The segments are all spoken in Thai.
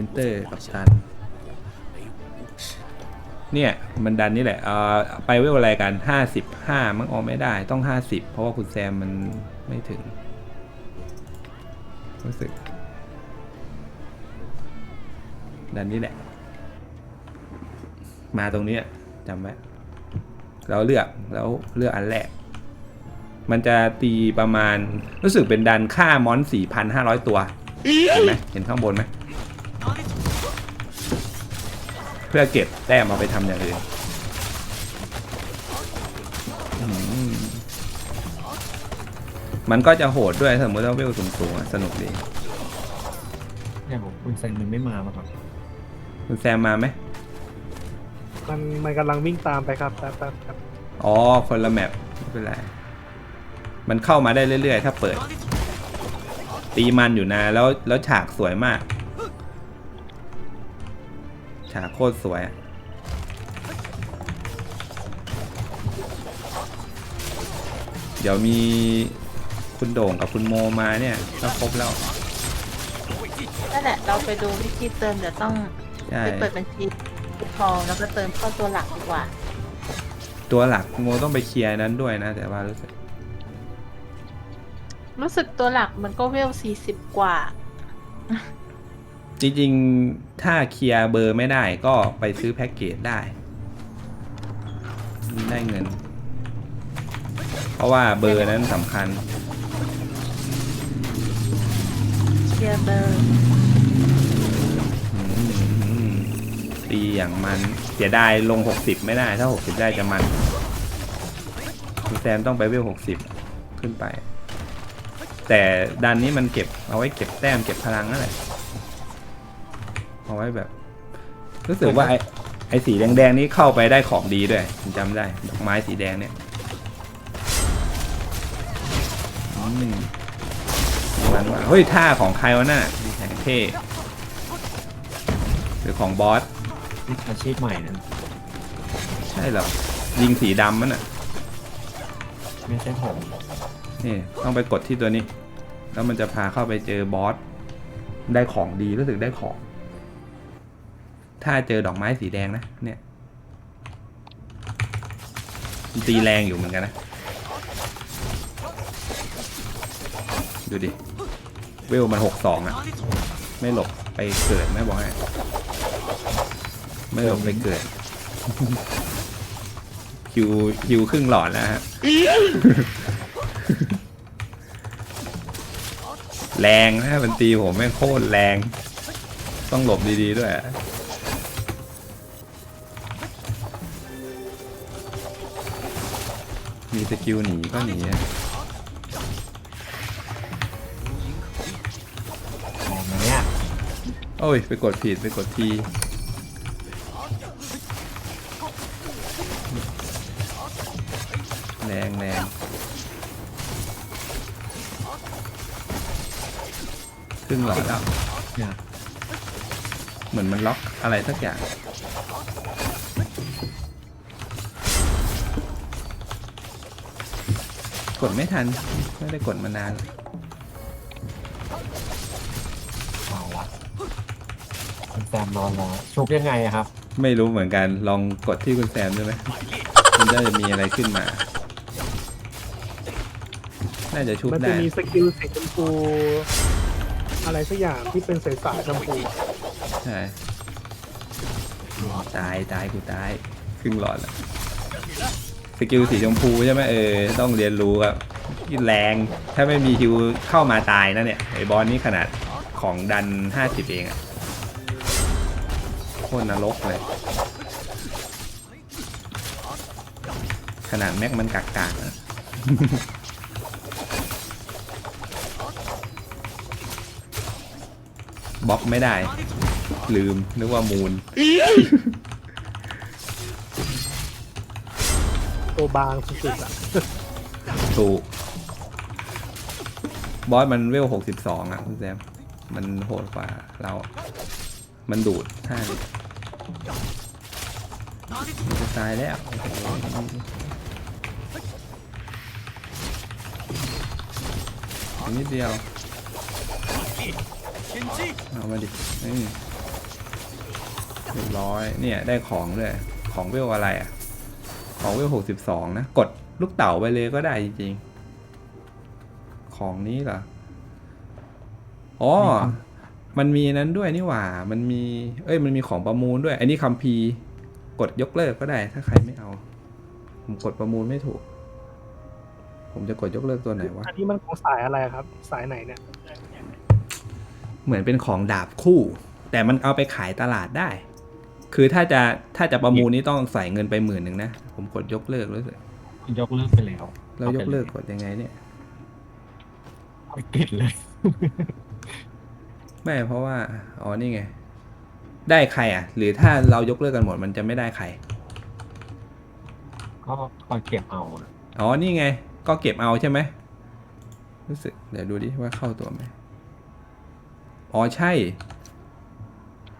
enter กับตัน เนี่ย มันดันนี่แหละเอ่อไปเวลอะไรกันห้าสิบห้ามันออกไม่ได้ต้องห้าสิบเพราะว่าคุณแซมมันไม่ถึง รู้สึก ดันนี่แหละ มาตรงนี้จำไว้เราเลือกแล้วเลือกอันแรก มันจะตีประมาณรู้สึกเป็นดันค่ามอนสี่พันห้าร้อยตัว เห็นไหมเห็นข้างบนไหม เพื่อเก็บแต้มเอาไปทำอย่างอื่นอืมมันก็จะโหดด้วยสมมติว่าเวลสูงๆอะสนุกดี เนี่ยผมคุณเซนมันไม่มาป่ะครับคุณแซมมาไหม มันมันกำลังวิ่งตามไปครับแป๊บแป๊บแป๊บอ๋อ คนละแมปไม่เป็นไร มันเข้ามาได้เรื่อยๆ ถ้าเปิด ตีมันอยู่นะ แล้วแล้วฉากสวยมาก ฉากโคตรสวยอะเดี๋ยวมีคุณโด่งกับคุณโมมาเนี่ยก็ครบแล้วนั่นแหละเราไปดูวิธีเติมเดี๋ยวต้องใช่ไปเปิดบัญชีทองแล้วก็เติมเข้าตัวหลักดีกว่า ตัวหลักโมต้องไปเคลียร์นั้นด้วยนะ แต่ว่ารู้สึก รู้สึกตัวหลักมันก็เวลสี่สิบกว่า จริงๆ ถ้าเคลียร์เบอร์ไม่ได้ก็ไปซื้อแพ็กเกจได้ ได้เงิน เพราะว่าเบอร์นั้นสำคัญ เชียร์เบอร์ตีอย่างมันเสียดายลง 60 ไม่ได้ ถ้า 60 ได้จะมันคุณแซมต้องไปเวล 60 ขึ้นไป แต่ดันนี้มันเก็บเอาไว้เก็บแต้มเก็บพลังนั่นแหละ ไว้แบบ รู้สึกว่าไอ้ไอ้สีแดงๆนี้เข้าไปได้ของดีด้วยผมจำได้ดอกไม้สีแดงเนี่ยอืมมันว่าเฮ้ยท่าของใครวะน่ะดีแข็งเท่หรือของบอสอาชีพใหม่นะใช่เหรอยิงสีดำมันอะไม่ใช่ผมนี่ต้องไปกดที่ตัวนี้ แล้วมันจะพาเข้าไปเจอบอสได้ของดีรู้สึกได้ของ ถ้าเจอดอกไม้สีแดงนะ เนี่ยตีแรงอยู่เหมือนกันนะ ดูดิ เวลมันหกสองอะไม่หลบไปเกิดไม่บอกให้ไม่หลบไปเกิด คิวคิวครึ่งหลอดแล้วฮะ แรงนะมันตีผมแม่งโคตรแรง ต้องหลบดีๆด้วย สกิลหนีก็หนีอะมองมาเนี่ยโอ้ย ไปกดผิดไปกดทีแรงแรงครึ่งหลอดแล้ว เนี่ยเหมือนมันล็อกอะไรสักอย่าง ดไม่ทัน ไม่ได้กดมานานเอาละคุณแซมนอนรอชุบยังไงอะครับ ไม่รู้เหมือนกันลองกดที่คุณแซมได้ไหมมันจะมีอะไรขึ้นมา น่าจะชุบมันจะได้ มีสกิลสีชมพูอะไรสักอย่างที่เป็นสายๆชมพูอะใช่ตายตายกูตายครึ่งหลอดแล้ว สกิลสีชมพูใช่ไหมเออต้องเรียนรู้ครับแรงถ้าไม่มีฮิวเข้ามาตายนะเนี่ยไอ้บอลนี่ขนาดของดัน 50 เองอะโคตรนรกเลย ขนาดแม็กมันกากๆนะบล็อกไม่ได้ ลืมนึกว่ามูล ตัวบางสุดๆอะถูก บอสมันเวลหกสิบสองอะคุณแซมมันโหดกว่าเรา มันดูดท่ามันจะตายแล้วโอ้โหอีกนิดเดียว เอามาดินี่เรียบร้อย เนี่ย ได้ของด้วย ของเวลอะไรอะ ของเวลหกสิบสองนะ กดลูกเต๋าไปเลยก็ได้จริงๆ ของนี้เหรอ อ๋อ มันมีนั้นด้วยนี่หว่า มันมี เอ้ย มันมีของประมูลด้วย อันนี้คัมภีร์กดยกเลิกก็ได้ ถ้าใครไม่เอา ผมกดประมูลไม่ถูก ผมจะกดยกเลิกตัวไหนวะ อันนี้มันของสายอะไรครับ สายไหนเนี่ย เหมือนเป็นของดาบคู่ แต่มันเอาไปขายตลาดได้ คือถ้าจะถ้าจะประมูลนี่ต้องใส่เงินไปหมื่นหนึ่งนะ ผมกดยกเลิกรู้สึกยกเลิกไปแล้วแล้วยกเลิกกดยังไงเนี่ยไปปิดเลย ไม่เพราะว่า อ๋อนี่ไง ได้ใครอะ หรือถ้าเรายกเลิกกันหมดมันจะไม่ได้ใคร ก็คอยเก็บเอาอะอ๋อนี่ไง ก็เก็บเอาใช่ไหมรู้สึก เดี๋ยวดูดิว่าเข้าตัวไหมอ๋อใช่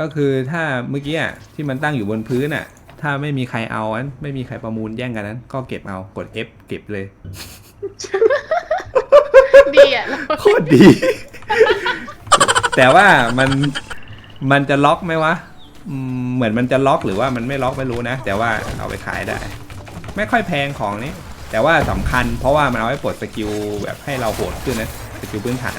ก็คือถ้าเมื่อกี้อะที่มันตั้งอยู่บนพื้นอะ ถ้าไม่มีใครเอาอันไม่มีใครประมูลแย่งกันนั้น ก็เก็บเอากด F เก็บเลยดีอะเราโคตรดี แต่ว่ามันมันจะล็อกไหมวะอืมเหมือนมันจะล็อกหรือว่ามันไม่ล็อกไม่รู้นะ แต่ว่าเอาไปขายได้ ไม่ค่อยแพงของนี้ แต่ว่าสำคัญเพราะว่ามันเอาไว้ปลดสกิลแบบให้เราโหดขึ้นนะสกิลพื้นฐาน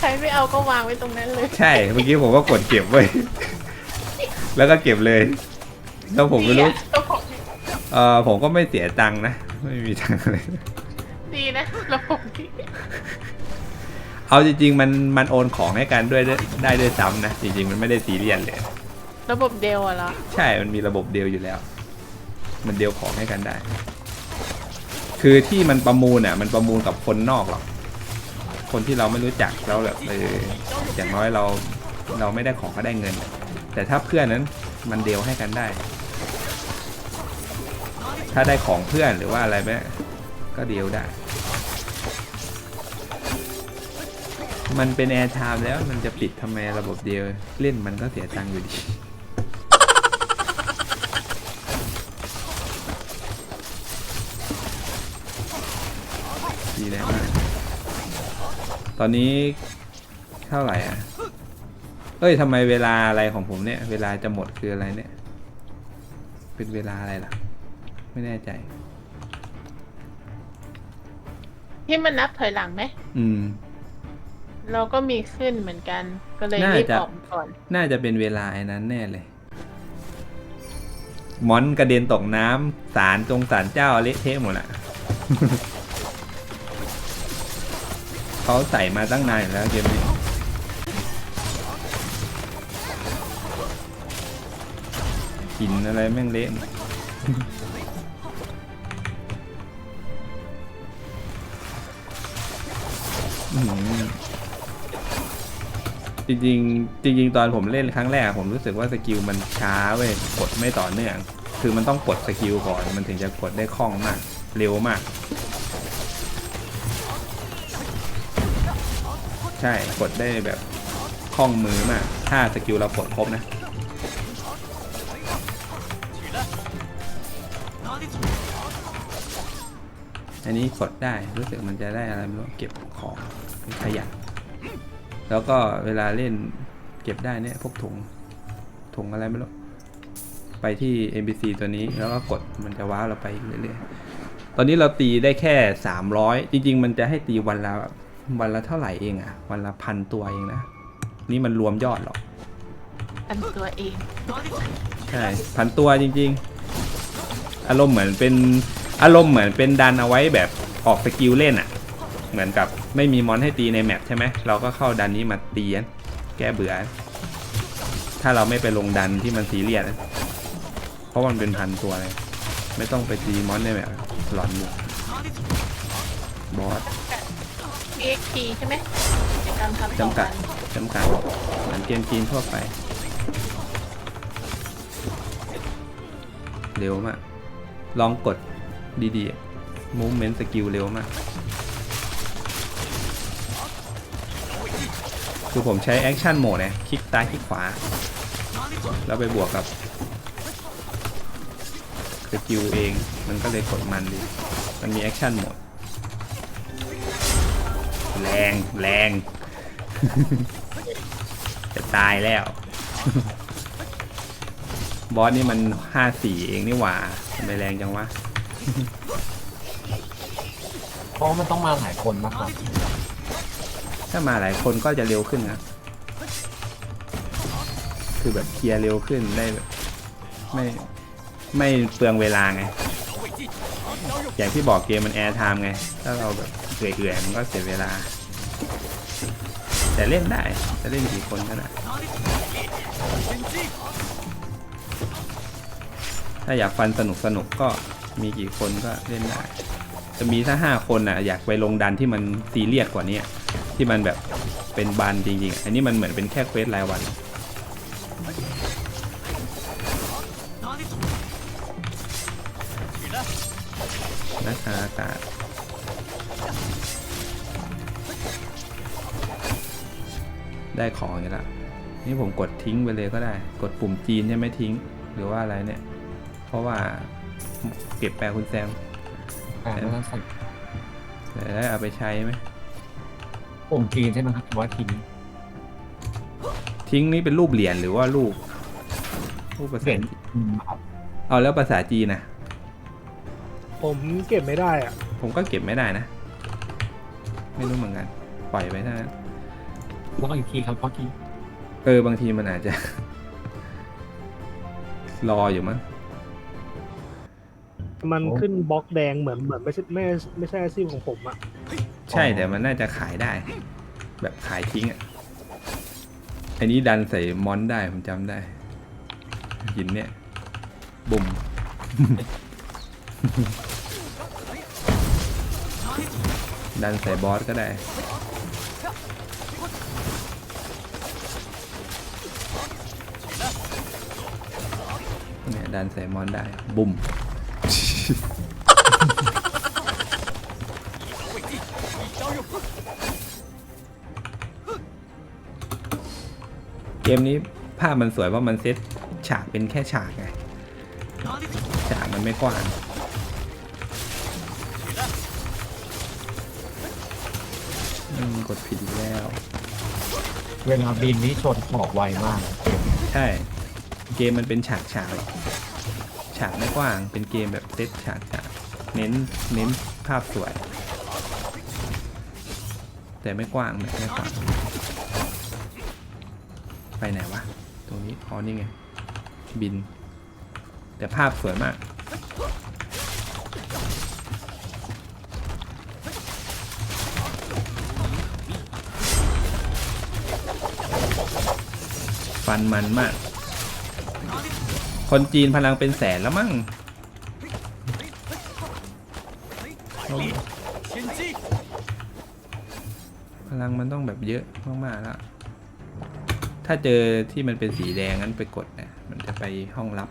ใครไม่เอาก็วางไว้ตรงนั้นเลยใช่ เมื่อกี้ผมก็กดเก็บไว้แล้วก็เก็บเลย แล้วผมไม่รู้ ดีอะเราผมเออผมก็ไม่เสียตังค์นะ ไม่มีตังค์เลย ดีนะเราผมดีเอาจริง ๆ มันมันโอนของให้กันด้วยได้ด้วยซ้ำนะ จริง ๆ มันไม่ได้ซีเรียสเลย ระบบเดลอะเหรอใช่ มันมีระบบเดียวอยู่แล้ว มันเดียวของให้กันได้ คือที่มันประมูลอะ มันประมูลกับคนนอกหรอก คนที่เราไม่รู้จักแล้วแบบเอออย่างน้อยเราเราไม่ได้ของก็ได้เงิน แต่ถ้าเพื่อนนั้นมันเดียวให้กันได้ ถ้าได้ของเพื่อนหรือว่าอะไรแม่ก็เดียวได้ มันเป็นแอร์ไทม์แล้วมันจะปิดทำไมระบบเดียวเล่นมันก็เสียตังค์อยู่ดีดีแล้ว ตอนนี้เท่าไหร่อะ เอ้ยทำไมเวลาอะไรของผมเนี่ย เวลาจะหมดคืออะไรเนี่ย เป็นเวลาอะไรล่ะ ไม่แน่ใจ ที่มันนับถอยหลังไหม อืม เราก็มีขึ้นเหมือนกัน ก็เลยน่ารีบจะออกก่อน น่าจะเป็นเวลาไอ้นั้นแน่เลยมอนกระเด็นตกน้ำสารจงสารเจ้าเละเทะหมดละ เขาใส่มาตั้งนานแล้วเกมนี้หินอะไรแม่งเละหมดอื้อหือจริงจริงตอนผมเล่นครั้งแรกผมรู้สึกว่าสกิลมันช้าเว้ยกดไม่ต่อเนื่อง คือมันต้องกดสกิลก่อนมันถึงจะกดได้คล่องมาก เร็วมาก ใช่กดได้แบบคล่องมือมากถ้าสกิลเรากดครบนะอันนี้กดได้รู้สึกมันจะได้อะไรไม่รู้เก็บของเป็นขยะแล้วก็เวลาเล่นเก็บได้เนี่ยพวกถุงถุงอะไรไม่รู้ไปที่ NPC ตัวนี้แล้วก็กดมันจะว้าวเราไปเรื่อยๆ ตอนนี้เราตีได้แค่ 300 จริง ๆ มันจะให้ตีวันละ วันละเท่าไหร่เองอะวันละพันตัวเองนะ นี่มันรวมยอดหรอกอันตัวเองใช่พันตัวจริง ๆ อารมณ์เหมือนเป็นอารมณ์เหมือนเป็นดันเอาไว้แบบออกสกิลเล่นอะ่ะเหมือนกับไม่มีมอนให้ตีในแมปใช่ไหมเราก็เข้าดันนี้มาตีกันแก้เบื่อ ถ้าเราไม่ไปลงดันที่มันซีเรียสนะเพราะมันเป็นพันตัวเลย ไม่ต้องไปตีมอนในแมปหลอนอยู่บอส EXP ใช่ไหมกิจกรรมทำต่อจำกัวัดนจำกัดเหมือนเกมจีนทั่วไป เร็วมาก ลองกดดีๆ movement skill เร็วมาก คือผมใช้ action mode เนี่ยคลิกซ้ายคลิกขวา แล้วไปบวกกับสกิลเอง มันก็เลยกดมันดี มันมี action mode แรงแรง จะตายแล้ว บอสนี่มันห้าสี่เองนี่หว่าทำไมแรงจังวะ เพราะมันต้องมาหลายคนนะครับถ้ามาหลายคนก็จะเร็วขึ้นครับคือแบบเคลียร์เร็วขึ้นได้แบบไม่ไม่เปลืองเวลาไง อย่างที่บอกเกมมันแอร์ไทม์ไง ถ้าเราแบบ เอื่อยๆมันก็เสียเวลา แต่เล่นได้ จะเล่นกี่คนก็ได้ ถ้าอยากฟันสนุกสนุกๆก็มีกี่คนก็เล่นได้ จะมีถ้าห้าคนอะอยากไปลงดันที่มันซีเรียสกว่านี้ที่มันแบบเป็นบันจริงๆ อันนี้มันเหมือนเป็นแค่เควสรายวันนะคะอา ได้ของอย่างละนี่ผมกดทิ้งไปเลยก็ได้ กดปุ่มจีนใช่ไหมทิ้ง หรือว่าอะไรเนี่ย เพราะว่าเก็บแปลคุณแซมแต่ไม่ต้องใส่แต่ได้เอาไปใช้ไหมปุ่มจีนใช่ไหมครับหรือว่าทีนี้ทิ้งนี่เป็นรูปเหรียญหรือว่ารูปรูปภาเปลี่ษายนอืมครับเอาแล้วภาษาจีนนะผมเก็บไม่ได้อะผมก็เก็บไม่ได้นะ ไม่รู้เหมือนกัน ปล่อยไปเท่านั้นแล้วก็อีกทีครับเพราะทีเออบางทีมันอาจจะ รออยู่มั้งมันขึ้นบล็อกแดงเหมือนเหมือนไม่ใช่ไม่ไม่ใช่อาชีพของผมอะใช่แต่มันน่าจะขายได้ แบบขายทิ้งอะอันนี้ดันใส่มอนได้ผมจำได้ หินเนี่ยบุ่ม ดันใส่บอสก็ได้ เนี่ย ดันใส่มอนได้ บุ่มเกมนี้ภาพมันสวยเพราะมันเซตฉากเป็นแค่ฉากไง ฉากมันไม่กว้างอืมกดผิดอีกแล้ว เวลาบินนี่ชนขอบไวมาก ใช่ เกมมันเป็นฉากฉากหรอกฉากไม่กว้างเป็นเกมแบบเซตฉากฉากเน้นเน้นภาพสวย แต่ไม่กว้างแบบไม่กว้างไปไหนวะตรงนี้อ๋อนี่ไงบิน แต่ภาพสวยมากฟันมันมาก คนจีนพลังเป็นแสนแล้วมั้งพลังมันต้องแบบเยอะมากๆแล้ว ถ้าเจอที่มันเป็นสีแดงนั้นไปกดนะมันจะไปห้องลับ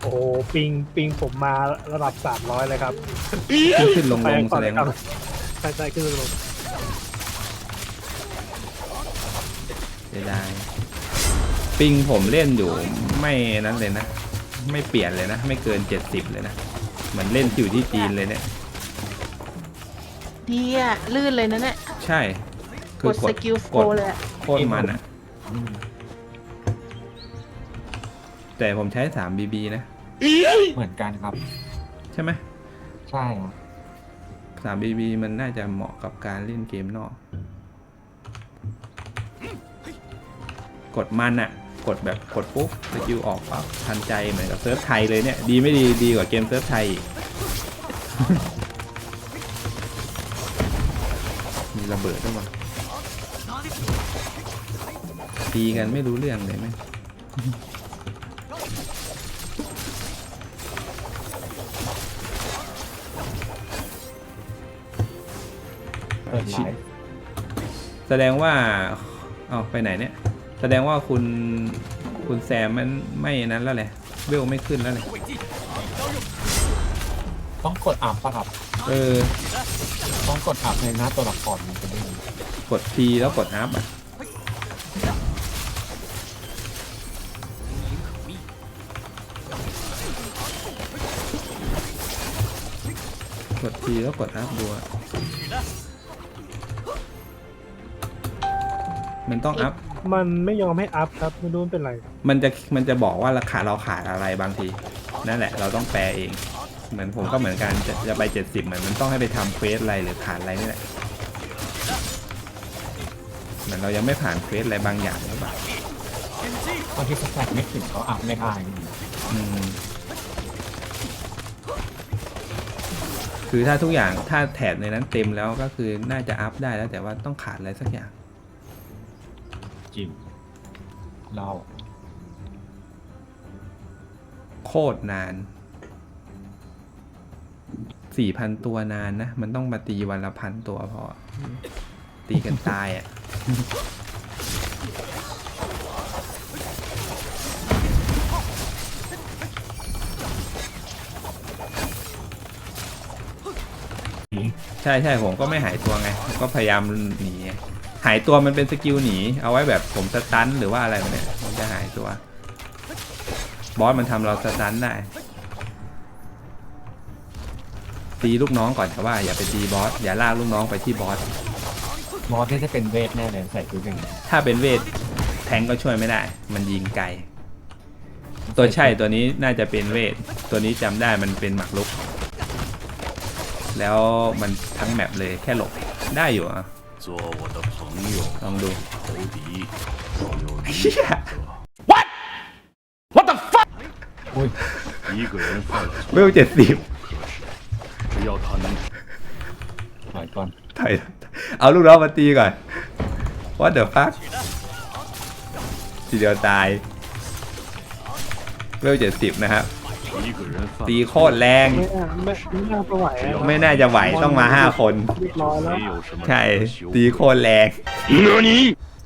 โอ้โหปิงปิงผมมาระดับสามร้อยเลยครับ ขึ้นขึ้นลงลงไปแสก่อนดเลยงครับว่าใช่ใช่ขึ้นลงเสียดาย ปิงผมเล่นอยู่ไม่นั้นเลยนะ ไม่เปลี่ยนเลยนะ ไม่เกินเจ็ดสิบเลยนะ เหมือนเล่นอยู่ที่จีนเลยเนี่ย ดีอะลื่นเลยนะเนี่ยใช่กดสกิลโฟกดเลยอะโคตรมันอะอืมแต่ผมใช้3 BB นะ เหมือนกันครับ ใช่ไหมใช่ครับ3 BB มันน่าจะเหมาะกับการเล่นเกมนอก กดมันอะ กดแบบกดปุ๊บสกิลออกปั๊บทันใจเหมือนกับเซิร์ฟไทยเลยเนี่ย ดีไม่ดีดีกว่าเกมเซิร์ฟไทยอีกมีระเบิดด้วยมั้งตีกันไม่รู้เรื่องเลยไหมงเปิดไลฟ์แสดงว่า เอาไปไหนเนี่ยแส ดงว่าคุณคุณแซมมันไม่นั้นแล้วแหละเวลไม่ขึ้นแล้วเลยต้องกดอัพป่ะครับเออ ต้องกดอัพในหน้าตัวละครมันจะได้กด T แล้วกด Up อะกด T แล้วกด Up ดูอะมันต้อง Up มันไม่ยอมให้อัพครับไม่รู้มันเป็นไร มันจะมันจะบอกว่าราคาเราขาดอะไรบางที นั่นแหละเราต้องแปลเอง เหมือนผมก็เหมือนกันจะจะไปเจ็ดสิบเหมือนมันต้องให้ไปทำเควสอะไรหรือขาดอะไรนี่แหละเหมือนเรายังไม่ผ่านเควสอะไรบางอย่างหรือเปล่าบางทีสแต็กไม่ถึงก็อัพไม่ได้อืมคือถ้าทุกอย่างถ้าแถบในนั้นเต็มแล้วก็คือน่าจะอัพได้แล้วแต่ว่าต้องขาดอะไรสักอย่าง จริงเราโคตรนาน สี่พันตัวนานนะ มันต้องมาตีวันละพันตัวพอ ตีกันตายอะ ใช่ใช่ผมก็ไม่หายตัวไงผมก็พยายามหนีไง หายตัวมันเป็นสกิลหนี เอาไว้แบบผมสตันหรือว่าอะไรแบบเนี่ยผมจะหายตัว บอสมันทำเราสตันได้ ตีลูกน้องก่อนแต่ว่าอย่าไปตีบอส อย่าลากลูกน้องไปที่บอสบอสที่จะเป็นเวทแน่เลยใส่ชุดอย่างนี้ถ้าเป็นเวทแทงก็ช่วยไม่ได้ มันยิงไกล ตัวใช่ตัวนี้น่าจะเป็นเวท ตัวนี้จำได้มันเป็นหมักลุก แล้วมันทั้งแมปเลยแค่หลบได้อยู่อะ 做我的朋友， ลองดู 仇敌要有理 เชี่ย อุ้ย 一个人犯了 เวลเจ็ดสิบ 只要他能 ถอยก่อน ถอยเอาลูกน้องมาตีก่อน What the fuck ทีเดียวตาย เวลเจ็ดสิบนะครับ 一个人犯 ตีโคตรแรง ไม่น่าไม่น่าจะไหวไม่น่าจะไหวต้องมาห้าคนใช่ ตีโคตรแรง何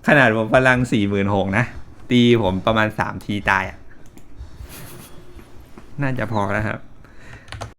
ขนาดผมพลังสี่หมื่นหกนะ ตีผมประมาณสามทีตายอะน่าจะพอแล้วครับ